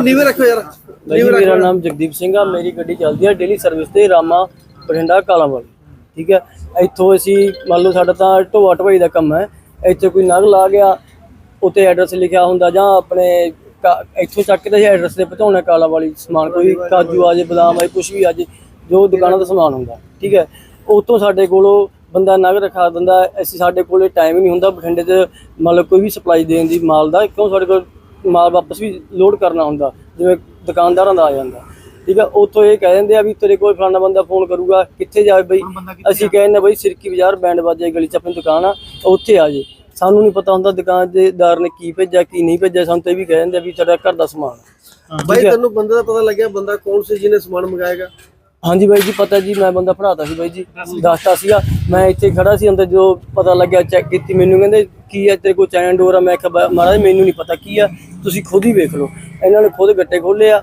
ਨੀਵੇਂ ਰੱਖੋ ਯਾਰ ਬਾਈ ਜੀ ਮੇਰਾ ਨਾਮ ਜਗਦੀਪ ਸਿੰਘ ਆ ਮੇਰੀ ਗੱਡੀ ਚੱਲਦੀ ਆ ਡੇਲੀ ਸਰਵਿਸ ਤੇ ਰਾਮਾ ਬਠਿੰਡਾ ਕਾਲਾਂਵਾਲੀ ਠੀਕ ਹੈ? ਇੱਥੋਂ ਅਸੀਂ ਮੰਨ ਲਓ ਸਾਡਾ ਤਾਂ ਢੋਆ ਢਵਾਈ ਦਾ ਕੰਮ ਹੈ ਇੱਥੇ ਕੋਈ ਨਗ ਲਾ ਗਿਆ ਉੱਤੇ ਐਡਰੈਸ ਲਿਖਿਆ ਹੁੰਦਾ ਜਾਂ ਆਪਣੇ ਕਾ- ਇੱਥੋਂ ਚੱਕ ਕੇ ਤੇ ਐਡਰੈਸ ਤੇ ਪਹੁੰਚਾਉਣਾ ਕਾਲਾਂਵਾਲੀ ਸਮਾਨ ਕੋਈ ਕਾਜੂ ਆ ਜੇ ਬਦਾਮ ਆ ਕੁਝ ਵੀ ਆ ਜੇ ਜੋ ਦੁਕਾਨਾਂ ਦਾ ਸਮਾਨ ਹੁੰਦਾ ਠੀਕ ਹੈ? ਉੱਥੋਂ ਸਾਡੇ ਕੋਲੋਂ ਬੰਦਾ ਨਗ ਰਖਾ ਦਿੰਦਾ ਅਸੀਂ ਸਾਡੇ ਕੋਲੇ ਟਾਈਮ ਹੀ ਨਹੀਂ ਹੁੰਦਾ ਬਠਿੰਡੇ 'ਚ ਮੰਨ ਲਓ ਕੋਈ ਵੀ ਸਪਲਾਈ ਦੇਣ ਦੀ ਮਾਲ ਦਾ ਕਿਉਂ ਸਾਡੇ ਕੋਲ ਮਾਲ ਵਾਪਸ ਵੀ ਲੋਡ ਕਰਨਾ ਹੁੰਦਾ ਜਿਵੇਂ ਦੁਕਾਨਦਾਰਾਂ ਦਾ ਆ ਜਾਂਦਾ। ਠੀਕ ਹੈ ਉੱਥੋਂ ਇਹ ਕਹਿ ਦਿੰਦੇ ਆ ਵੀ ਤੇਰੇ ਕੋਲ ਫਲਾਣਾ ਬੰਦਾ ਫੋਨ ਕਰੂਗਾ ਕਿੱਥੇ ਜਾਵੇ ਬਈ? ਅਸੀਂ ਕਹਿੰਦੇ ਬਈ ਸਿਰਕੀ ਬਾਜ਼ਾਰ ਬੈਂਡ ਬਾਜੇ ਗਲੀ 'ਚ ਆਪਣੀ ਦੁਕਾਨ ਆ ਉੱਥੇ ਆ ਜੇ। ਸਾਨੂੰ ਨਹੀਂ ਪਤਾ ਹੁੰਦਾ ਦੁਕਾਨਦਾਰ ਨੇ ਕੀ ਭੇਜਿਆ ਕੀ ਨਹੀਂ ਭੇਜਿਆ ਸਾਨੂੰ ਤਾਂ ਇਹ ਵੀ ਕਹਿ ਦਿੰਦੇ ਆ ਵੀ ਸਾਡਾ ਘਰ ਦਾ ਸਮਾਨ। ਆ। ਬਾਈ ਤੈਨੂੰ ਬੰਦੇ ਦਾ ਪਤਾ ਲੱਗਿਆ ਬੰਦਾ ਕੌਣ ਸੀ ਜਿਹਨੇ ਸਮਾਨ ਮੰਗਾਏਗਾ? ਹਾਂਜੀ ਬਾਈ ਜੀ ਪਤਾ ਜੀ ਮੈਂ ਬੰਦਾ ਫੜਾਤਾ ਸੀ ਬਾਈ ਜੀ। ਦੱਸਤਾ ਸੀਗਾ ਮੈਂ ਇੱਥੇ ਖੜਾ ਸੀ ਅੰਦਰ ਜੋ ਪਤਾ ਲੱਗਿਆ ਚੈੱਕ ਕੀਤੀ ਮੈਨੂੰ ਕਹਿੰਦੇ ਕੀ ਹੈ ਤੇਰੇ ਕੋਲ ਚੈਨ ਡੋਰ ਆ? ਮੈਂ ਕਿਹਾ ਮਹਾਰਾਜ ਮੈਨੂੰ ਨਹੀਂ ਪਤਾ ਕੀ ਆ ਤੁਸੀਂ ਖੁਦ ਹੀ ਵੇਖ ਲਓ। ਇਹਨਾਂ ਨੇ ਖੁਦ ਗੱਟੇ ਖੋਲੇ ਆ।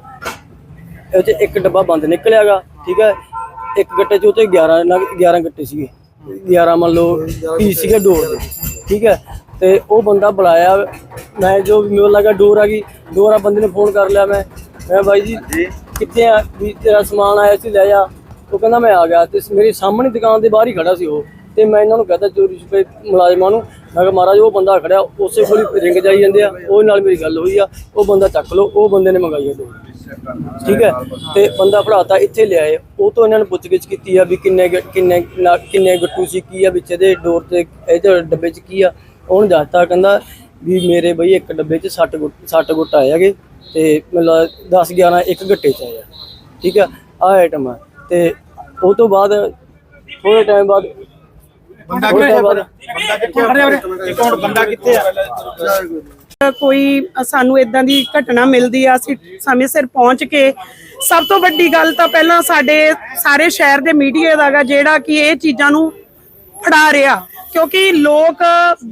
ਇਹ 'ਚ ਇੱਕ ਡੱਬਾ ਬੰਦ ਨਿਕਲਿਆਗਾ ਠੀਕ ਹੈ ਇੱਕ ਗੱਟੇ 'ਚ ਉਤੇ 11 ਨਗ 11 ਗੱਟੇ ਸੀਗੇ। 11 ਮੰਨ ਲਓ ਪੀਸ ਸੀਗੇ ਡੋਰ ਦੇ ਠੀਕ ਹੈ ਤੇ ਉਹ ਬੰਦਾ ਬੁਲਾਇਆ। ਮੈਂ ਜੋ ਵੀ ਮੈਨੂੰ ਲੱਗਾ ਡੋਰ ਆ ਗਈ ਡੋਰ ਆ ਬੰਦੇ ਨੇ ਫੋਨ ਕਰ ਲਿਆ ਮੈਂ। ਮੈਂ ਬਾਈ ਜੀ ਕਿੱਥੇ ਆ? ਵੀ ਤੇਰਾ ਸਮਾਨ ਆਇਆ ਸੀ ਲੈ ਜਾ। ਉਹ ਕਹਿੰਦਾ ਮੈਂ ਆ ਗਿਆ। ਤੇ ਮੇਰੇ ਸਾਹਮਣੇ ਦੁਕਾਨ ਦੇ ਬਾਹਰ ਹੀ ਖੜਾ ਸੀ ਉਹ। ਤੇ ਮੈਂ ਇਹਨਾਂ ਨੂੰ ਕਹਤਾ ਚੋਰੀ ਛੁਪੇ ਮੁਲਾਜ਼ਮਾਂ ਨੂੰ ਮੈਂ ਕਿਹਾ ਮਹਾਰਾਜ, ਉਹ ਬੰਦਾ ਖੜਿਆ, ਉਸੇ ਕੋਲ ਰਿੰਗ ਜਾਈ ਜਾਂਦੇ ਆ। ਉਹ ਨਾਲ ਮੇਰੀ ਗੱਲ ਹੋਈ ਆ, ਉਹ ਬੰਦਾ ਚੱਕ ਲਓ, ਉਹ ਬੰਦੇ ਨੇ ਮੰਗਾਈ ਆ ਡੋਰ ਠੀਕ ਹੈ? ਤੇ ਬੰਦਾ ਫੜਾਤਾ, ਇੱਥੇ ਲਿਆਏ। ਉਹ ਤੋਂ ਇਹਨਾਂ ਨੇ ਪੁੱਛਗਿੱਛ ਕੀਤੀ ਆ ਵੀ ਕਿੰਨੇ ਗ- ਕਿੰਨੇ ਨਾ- ਕਿੰਨੇ ਗੱਟੂ ਸੀ, ਕੀ ਆ ਵਿੱਚ ਇਹਦੇ ਡੋਰ ਤੇ ਇਹਦੇ ਡੱਬੇ 'ਚ ਕੀ ਆ, ਉਹਨੇ ਦੱਸਤਾ, ਕਹਿੰਦਾ ਵੀ ਮੇਰੇ ਬਈ ਇੱਕ ਡੱਬੇ 'ਚ 60 ਗੁੱਟ 60 ਗੁੱਟ ਆਏ ਹੈਗੇ, ਤੇ ਮਤਲਬ 10 11 ਇੱਕ ਗੱਟੇ 'ਚ ਆਇਆ ਠੀਕ ਆ? ਆ ਆਈਟਮ ਆ। ਤੇ ਉਹ ਤੋਂ ਬਾਅਦ ਥੋੜੇ ਟਾਈਮ ਬਾਅਦ ਬੰਦਾ ਕਿੱਥੇ ਬੰਦਾ ਕਿੱਥੇ ਆ? ਕੋਈ ਸਾਨੂੰ ਇਦਾਂ ਦੀ ਘਟਨਾ ਮਿਲਦੀ ਆ ਅਸੀਂ ਸਮੇਂ ਸਿਰ ਪਹੁੰਚ ਕੇ ਸਭ ਤੋਂ ਵੱਡੀ ਗੱਲ ਤਾਂ ਪਹਿਲਾਂ ਸਾਡੇ ਸਾਰੇ ਸ਼ਹਿਰ ਦੇ ਮੀਡੀਆ ਦਾਗਾ ਜਿਹੜਾ ਕਿ ਇਹ ਚੀਜ਼ਾਂ ਨੂੰ ਫੜਾ ਰਿਹਾ। ਕਿਉਂਕਿ ਲੋਕ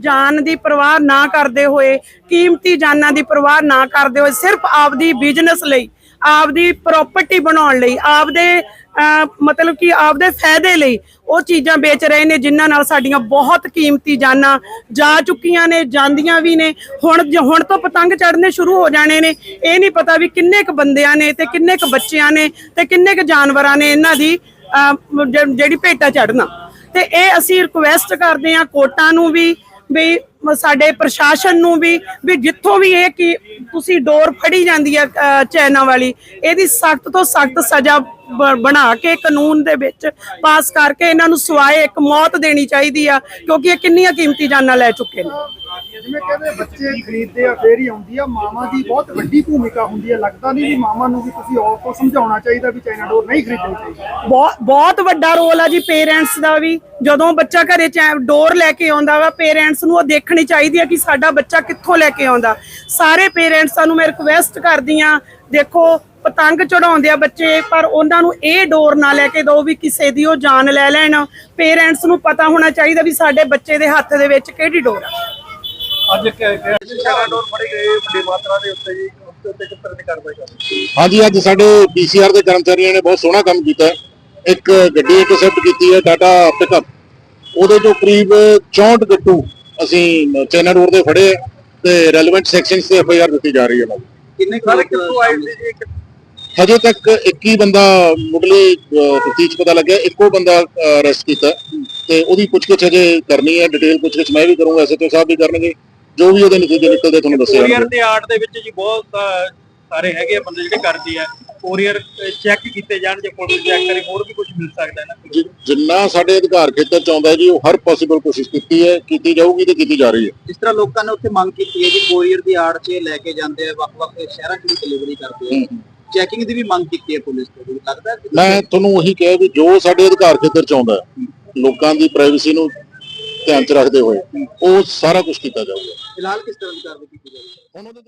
ਜਾਨ ਦੀ ਪਰਵਾਹ ਨਾ ਕਰਦੇ ਹੋਏ ਕੀਮਤੀ ਜਾਨਾਂ ਦੀ ਪਰਵਾਹ ਨਾ ਕਰਦੇ ਹੋਏ ਸਿਰਫ ਆਪਦੀ ਬਿਜ਼ਨਸ ਲਈ ਆਪਦੀ ਪ੍ਰਾਪਰਟੀ ਬਣਾਉਣ ਲਈ, ਆਪਦੇ ਮਤਲਬ ਕਿ ਆਪਦੇ ਫਾਇਦੇ ਲਈ ਉਹ ਚੀਜ਼ਾਂ ਵੇਚ ਰਹੇ ਨੇ, ਜਿਨ੍ਹਾਂ ਨਾਲ ਸਾਡੀਆਂ ਬਹੁਤ ਕੀਮਤੀ ਜਾਨਾਂ ਜਾ ਚੁੱਕੀਆਂ ਨੇ, ਜਾਂਦੀਆਂ ਵੀ ਨੇ। ਹੁਣ ਜ- ਹੁਣ ਤੋਂ ਪਤੰਗ ਚੜ੍ਹਨੇ ਸ਼ੁਰੂ ਹੋ ਜਾਣੇ ਨੇ। ਇਹ ਨਹੀਂ ਪਤਾ ਵੀ ਕਿੰਨੇ ਕੁ ਬੰਦਿਆਂ ਨੇ ਤੇ ਕਿੰਨੇ ਕੁ ਬੱਚਿਆਂ ਨੇ ਤੇ ਕਿੰਨੇ ਕੁ ਜਾਨਵਰਾਂ ਨੇ ਇਹਨਾਂ ਦੀ ਜ- ਜਿਹੜੀ ਭੇਟਾ ਚੜ੍ਹਨਾ। ਤੇ ਇਹ ਅਸੀਂ ਰਿਕੁਐਸਟ ਕਰਦੇ ਹਾਂ ਕੋਟਾਂ ਨੂੰ ਵੀ ਵੀ ਸਾਡੇ ਪ੍ਰਸ਼ਾਸਨ ਨੂੰ ਵੀ ਵੀ ਜਿੱਥੋਂ ਵੀ ਇਹ ਕਿ ਤੁਸੀਂ ਡੋਰ ਫੜੀ ਜਾਂਦੀ ਆ ਅਹ, ਚੈਨਾ ਵਾਲੀ ਇਹਦੀ ਸਖਤ ਤੋਂ ਸਖਤ ਸਜ਼ਾ ਬ- ਬਣਾ ਕੇ ਕਾਨੂੰਨ ਦੇ ਵਿੱਚ ਪਾਸ ਕਰਕੇ ਇਹਨਾਂ ਨੂੰ ਸਵਾਏ ਇੱਕ ਮੌਤ ਦੇਣੀ ਚਾਹੀਦੀ ਆ ਕਿਉਂਕਿ ਇਹ ਕਿੰਨੀਆਂ ਕੀਮਤੀ ਜਾਨਾਂ ਲੈ ਚੁੱਕੇ ਨੇ। ਜਿਵੇਂ ਕਹਿੰਦੇ ਬੱਚੇ ਖਰੀਦਦੇ ਆ, ਫੇਰ ਹੀ ਆਉਂਦੀ ਆ। ਮਾਵਾਂ ਦੀ ਬਹੁਤ ਵੱਡੀ ਭੂਮਿਕਾ ਹੁੰਦੀ ਆ। ਲੱਗਦਾ ਨਹੀਂ ਵੀ ਮਾਵਾਂ ਨੂੰ ਵੀ ਤੁਸੀਂ ਔਰ ਤੋਂ ਸਮਝਾਉਣਾ ਚਾਹੀਦਾ ਵੀ ਚਾਈਨਾ ਡੋਰ ਨਹੀਂ ਖਰੀਦਣੀ ਚਾਹੀਦੀ। ਬਹੁਤ ਬਹੁਤ ਵੱਡਾ ਰੋਲ ਆ ਜੀ ਪੇਰੈਂਟਸ ਦਾ ਵੀ। ਜਦੋਂ ਬੱਚਾ ਘਰੇ ਡੋਰ ਲੈ ਕੇ ਆਉਂਦਾ ਵਾ, ਪੇਰੈਂਟਸ ਨੂੰ ਉਹ ਦੇਖਣੀ ਚਾਹੀਦੀ ਆ ਕਿ ਸਾਡਾ ਬੱਚਾ ਕਿੱਥੋਂ ਲੈ ਕੇ ਆਉਂਦਾ। ਸਾਰੇ ਪੇਰੈਂਟਸਾਂ ਨੂੰ ਮੈਂ ਰਿਕਵੈਸਟ ਕਰਦੀ ਆ, ਦੇਖੋ, ਪਤੰਗ ਚੜਾਉਂਦੇ ਆ ਬੱਚੇ, ਪਰ ਉਹਨਾਂ ਨੂੰ ਇਹ ਡੋਰ ਨਾ ਲੈ ਕੇ ਦਿਓ ਵੀ ਕਿਸੇ ਦੀ ਉਹ ਜਾਨ ਲੈ ਲੈਣ। ਪੇਰੈਂਟਸ ਨੂੰ ਪਤਾ ਹੋਣਾ ਚਾਹੀਦਾ ਵੀ ਸਾਡੇ ਬੱਚੇ ਦੇ ਹੱਥ ਦੇ ਵਿੱਚ ਕਿਹੜੀ ਡੋਰ ਆ। ਅੱਜ ਚਾਈਨਾ ਡੋਰ ਫੜੀ ਗਈ ਵੱਡੀ ਮਾਤਰਾ ਦੇ ਉੱਤੇ ਜੀ ਉਸ ਉੱਤੇ ਕਿਸ ਤਰ੍ਹਾਂ ਦੀ ਕਾਰਵਾਈ ਕਰਨੀ ਹਾਂਜੀ ਅੱਜ ਸਾਡੇ ਪੀਸੀਆਰ ਦੇ ਕਰਮਚਾਰੀਆਂ ਨੇ ਬਹੁਤ ਸੋਹਣਾ ਕੰਮ ਕੀਤਾ। ਹੈ। ਇੱਕ ਗੱਡੀ ਇੰਟਰਸੈਪਟ ਕੀਤੀ ਹੈ ਟਾਟਾ ਪਿਕਅਪ ਉਹਦੇ ਤੋਂ ਕਰੀਬ 64 ਗੱਟੂ ਅਸੀਂ ਚੈਨਾ ਰੋਡ ਤੇ ਫੜੇ ਤੇ ਰੈਲੇਵੈਂਟ ਸੈਕਸ਼ਨਸ ਤੇ ਐਫਆਈਆਰ ਦਿੱਤੀ ਜਾ ਰਹੀ ਹੈ ਉਹਨਾਂ ਦੀ। ਕਿੰਨੇ ਸਾਰੇ ਕਿੱਥੋਂ ਆਏ ਸੀ ਜੀ? ਇੱਕ ਹਜੇ ਤੱਕ ਇੱਕ ਹੀ ਬੰਦਾ ਮੁੱਢਲੇ ਤਫਤੀਸ਼ ਪਤਾ ਲੱਗਿਆ ਇੱਕੋ ਬੰਦਾ ਅਰੈਸਟ ਕੀਤਾ। ਤੇ ਉਹਦੀ ਪੁੱਛਗਿੱਛ ਹਜੇ ਕਰਨੀ ਹੈ ਡਿਟੇਲ ਪੁੱਛਗਿੱਛ ਮੈਂ ਵੀ ਕਰੂੰਗਾ ਐਸਐਚਓ ਸਾਹਿਬ ਵੀ ਕਰਨਗੇ। ਜੋ ਵੀ ਉਹਦੇ ਨਤੀਜੇ ਨਿਕਲਦੇ ਤੁਹਾਨੂੰ ਦੱਸਿਆ ਕੋਰੀਅਰ ਦੇ ਆਰਟ ਦੇ ਵਿੱਚ ਜੀ ਬਹੁਤ ਅਹ, ਸਾਰੇ ਹੈਗੇ ਆ ਬੰਦੇ ਜਿਹੜੇ ਕਰਦੇ ਆ। ਕੋਰੀਅਰ ਚੈੱਕ ਕੀਤੇ ਜਾਣ ਜੇ ਪੁਲਿਸ ਚੈੱਕ ਕਰੇ ਹੋਰ ਵੀ ਕੁਝ ਮਿਲ ਸਕਦਾ ਹੈ ਨਾ। ਜਿ- ਜਿੰਨਾ ਸਾਡੇ ਅਧਿਕਾਰ ਖੇਤਰ ਚ ਆਉਂਦਾ ਹੈ ਜੀ ਉਹ ਹਰ ਪੋਸੀਬਲ ਕੋਸ਼ਿਸ਼ ਕੀਤੀ ਹੈ ਕੀਤੀ ਜਾਊਗੀ ਤੇ ਕੀਤੀ ਜਾ ਰਹੀ ਹੈ। ਜਿਸ ਤਰ੍ਹਾਂ ਲੋਕਾਂ ਨੇ ਉੱਥੇ ਮੰਗ ਕੀਤੀ ਹੈ ਜੀ ਕੋਰੀਅਰ ਦੀ ਆੜ 'ਚ ਲੈ ਕੇ ਜਾਂਦੇ ਆ ਵੱਖ-ਵੱਖ ਸ਼ਹਿਰਾਂ 'ਚ ਵੀ ਡਿਲੀਵਰੀ ਕਰਦੇ ਆ। ਚੈਕਿੰਗ ਦੀ ਵੀ ਮੰਗ ਕੀਤੀ ਹੈ ਪੁਲਿਸ ਤੋਂ ਲੱਗਦਾ ਹੈ ਕਿ ਮੈਂ ਤੁਹਾਨੂੰ ਉਹੀ ਕਿਹਾ ਵੀ ਜੋ ਸਾਡੇ ਅਧਿਕਾਰ ਖੇਤਰ ਚ ਆਉਂਦਾ ਹੈ, ਲੋਕਾਂ ਦੀ ਪ੍ਰਾਈਵੇਸੀ ਨੂੰ ਧਿਆਨ ਚ ਰੱਖਦੇ ਹੋਏ। ਉਹ ਸਾਰਾ ਕੁਝ ਕੀਤਾ ਜਾਊਗਾ। ਫਿਲਹਾਲ ਕਿਸ ਤਰ੍ਹਾਂ ਦੀ ਕਾਰਵਾਈ ਕੀਤੀ ਜਾਵੇਗੀ